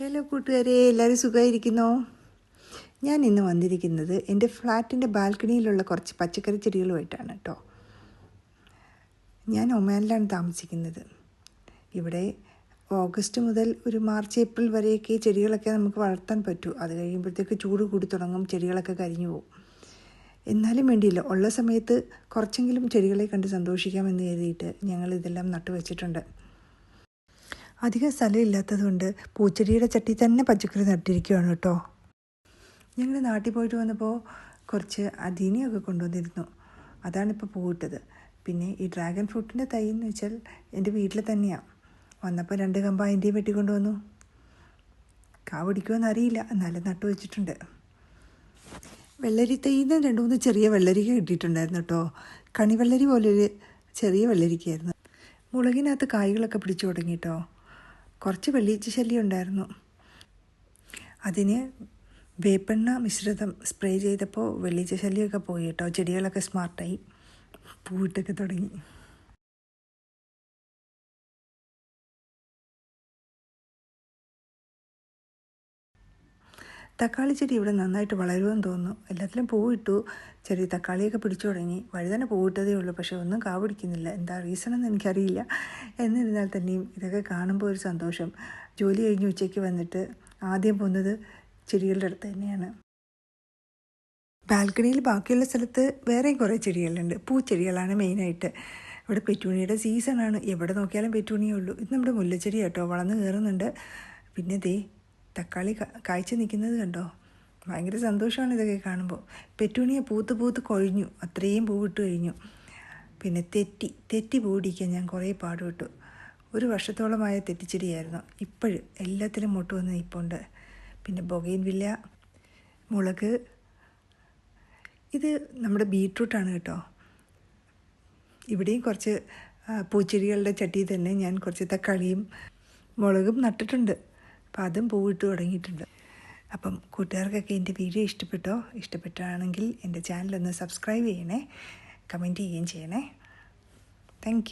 Hello കൂട്ടുകാരെ. എല്ലാവരും സുഖമായിരിക്കുന്നോ? ഞാൻ ഇന്ന് വന്നിരിക്കുന്നത് എന്റെ ഫ്ലാറ്റിന്റെ ബാൽക്കണിയിലുള്ള കുറച്ച് പച്ചക്കറി ചെടികളുമായിട്ടാണ് കേട്ടോ. ഞാൻ ഒമാനിലാണ് താമസിക്കുന്നത്. ഇവിടെ ഓഗസ്റ്റ് മുതൽ ഒരു മാർച്ച് ഏപ്രിൽ വരെയൊക്കെ ചെടികളൊക്കെ നമുക്ക് വളർത്താൻ പറ്റൂ. അത് കഴിയുമ്പോഴത്തേക്ക് ചൂട് കൂടി തുടങ്ങും ചെടികളൊക്കെ കരിഞ്ഞു പോകും എന്നാലും വേണ്ടിയില്ല. ഉള്ള സമയത്ത് കുറച്ചെങ്കിലും ചെടികളെ കണ്ട് സന്തോഷിക്കാമെന്ന് കരുതിയിട്ട് ഞങ്ങൾ ഇതെല്ലാം നട്ടുവച്ചിട്ടുണ്ട്. അധികം സ്ഥലമില്ലാത്തതുകൊണ്ട് പൂച്ചെടിയുടെ ചട്ടി തന്നെ പച്ചക്കറി നട്ടിരിക്കുകയാണ് കേട്ടോ. ഞങ്ങൾ നാട്ടിൽ പോയിട്ട് വന്നപ്പോൾ കുറച്ച് അദീനിയൊക്കെ കൊണ്ടുവന്നിരുന്നു. അതാണിപ്പോൾ പൂവിട്ടത്. പിന്നെ ഈ ഡ്രാഗൺ ഫ്രൂട്ടിന്റെ തൈ എന്ന് വെച്ചാൽ എന്റെ വീട്ടിൽ തന്നെയാണ് വന്നപ്പോൾ രണ്ട് കമ്പ അതിന്റെയും വെട്ടിക്കൊണ്ട് വന്നു കാ അറിയില്ല. എന്നാലും നട്ടു വെച്ചിട്ടുണ്ട്. വെള്ളരി തൈന്ന് രണ്ട് മൂന്ന് ചെറിയ വെള്ളരിക്ക കിട്ടിയിട്ടുണ്ടായിരുന്നു കേട്ടോ. കണിവെള്ളരി പോലൊരു ചെറിയ വെള്ളരിക്കയായിരുന്നു. മുളകിനകത്ത് കായ്കളൊക്കെ പിടിച്ചു തുടങ്ങി കേട്ടോ. കുറച്ച് വെള്ളീച്ച ശല്യം ഉണ്ടായിരുന്നു. അതിന് വേപ്പെണ്ണ മിശ്രിതം സ്പ്രേ ചെയ്തപ്പോൾ വെള്ളീച്ച ശല്യമൊക്കെ പോയി കേട്ടോ. ചെടികളൊക്കെ സ്മാർട്ടായി. പൂവിട്ടൊക്കെ തുടങ്ങി. തക്കാളി ചെടി ഇവിടെ നന്നായിട്ട് വളരുമെന്ന് തോന്നുന്നു. എല്ലാത്തിലും പൂവിട്ടു. ചെറിയ തക്കാളിയൊക്കെ പിടിച്ചു തുടങ്ങി. വഴുതന പൂവിട്ടതേ ഉള്ളൂ. പക്ഷേ ഒന്നും കാ പിടിക്കുന്നില്ല. എന്താ റീസൺ എന്ന് എനിക്കറിയില്ല. എന്നിരുന്നാൽ തന്നെയും ഇതൊക്കെ കാണുമ്പോൾ ഒരു സന്തോഷം. ജോലി കഴിഞ്ഞ് ഉച്ചയ്ക്ക് വന്നിട്ട് ആദ്യം പോകുന്നത് ചെടികളുടെ അടുത്ത് തന്നെയാണ്. ബാൽക്കണിയിൽ ബാക്കിയുള്ള സ്ഥലത്ത് വേറെയും കുറേ ചെടികളുണ്ട്. പൂച്ചെടികളാണ് മെയിനായിട്ട്. ഇവിടെ പെറ്റൂണിയുടെ സീസണാണ് എവിടെ നോക്കിയാലും പെറ്റൂണിയേ ഉള്ളൂ. ഇത് നമ്മുടെ മുല്ലച്ചെടി കേട്ടോ വളർന്ന് കയറുന്നുണ്ട്. പിന്നെ ദേ തക്കാളി കായ്ച്ചു നിൽക്കുന്നത് കണ്ടോ? ഭയങ്കര സന്തോഷമാണ് ഇതൊക്കെ കാണുമ്പോൾ പെറ്റൂണിയ പൂത്ത് പൂത്ത് കൊഴിഞ്ഞു. അത്രയും പൂവിട്ട് കഴിഞ്ഞു. പിന്നെ തെറ്റി തെറ്റി പൂടിക്കാൻ ഞാൻ കുറേ പാടുപെട്ടു. ഒരു വർഷത്തോളമായ തെറ്റിച്ചെടിയായിരുന്നു. ഇപ്പോഴും എല്ലാത്തിലും മുട്ട് വന്ന് നിൽപ്പുണ്ട്. പിന്നെ ബൊഗൈൻ വില്ല മുളക്. ഇത് നമ്മുടെ ബീട്രൂട്ടാണ് കേട്ടോ. ഇവിടെയും കുറച്ച് പൂച്ചെടികളുടെ ചട്ടിയിൽ തന്നെ ഞാൻ കുറച്ച് തക്കാളിയും മുളകും നട്ടിട്ടുണ്ട്. അപ്പം അതും പൂവിട്ട് തുടങ്ങിയിട്ടുണ്ട്. അപ്പം കൂട്ടുകാർക്കൊക്കെ എന്റെ വീഡിയോ ഇഷ്ടപ്പെട്ടോ? ഇഷ്ടപ്പെട്ടാണെങ്കിൽ എന്റെ ചാനലൊന്ന് സബ്സ്ക്രൈബ് ചെയ്യണേ കമന്റ് ചെയ്യുകയും ചെയ്യണേ. താങ്ക്